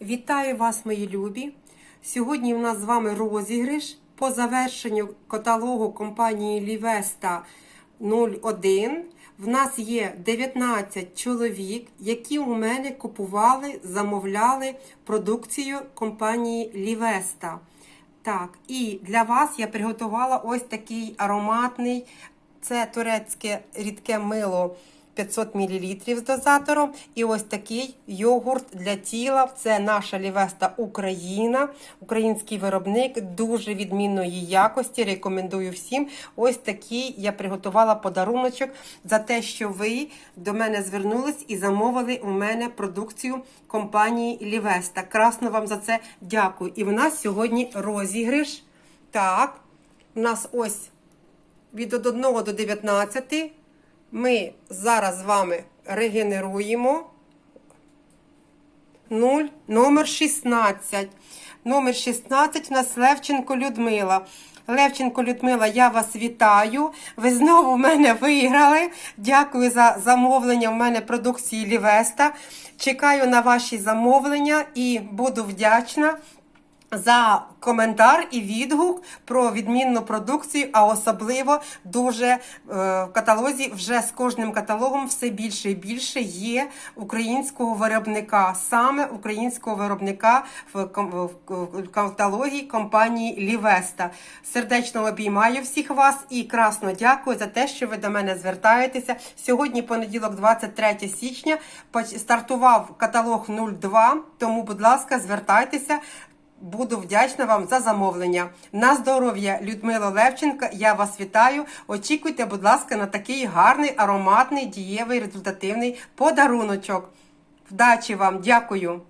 Вітаю вас, мої любі! Сьогодні в нас з вами розіграш по завершенню каталогу компанії Лівеста 01. В нас є 19 чоловік, які у мене купували, замовляли продукцію компанії Лівеста. Так, і для вас я приготувала ось такий ароматний. Це турецьке рідке мило 500 мл з дозатором. І ось такий йогурт для тіла. Це наша Лівеста Україна, український виробник дуже відмінної якості. Рекомендую всім. Ось такий я приготувала подаруночок за те, що ви до мене звернулись і замовили у мене продукцію компанії Лівеста. Красно вам за це дякую. І в нас сьогодні розіграш. Так, у нас ось від 1 до 19 ми зараз з вами регенеруємо 0, номер 16. Номер 16 у нас Левченко Людмила. Левченко Людмила, я вас вітаю. Ви знову в мене виграли. Дякую за замовлення в мене продукції Лівеста. Чекаю на ваші замовлення і буду вдячна за коментар і відгук про відмінну продукцію, а особливо дуже е, в каталозі вже з кожним каталогом все більше і більше є українського виробника, саме українського виробника в, ком- в- в каталогі компанії Лівеста. Сердечно обіймаю всіх вас і красно дякую за те, що ви до мене звертаєтеся. Сьогодні понеділок, 23 січня, стартував каталог 02, тому, будь ласка, звертайтеся. Буду вдячна вам за замовлення. На здоров'я, Людмила Левченка. Я вас вітаю. Очікуйте, будь ласка, на такий гарний, ароматний, дієвий, результативний подаруночок. Вдачі вам! Дякую!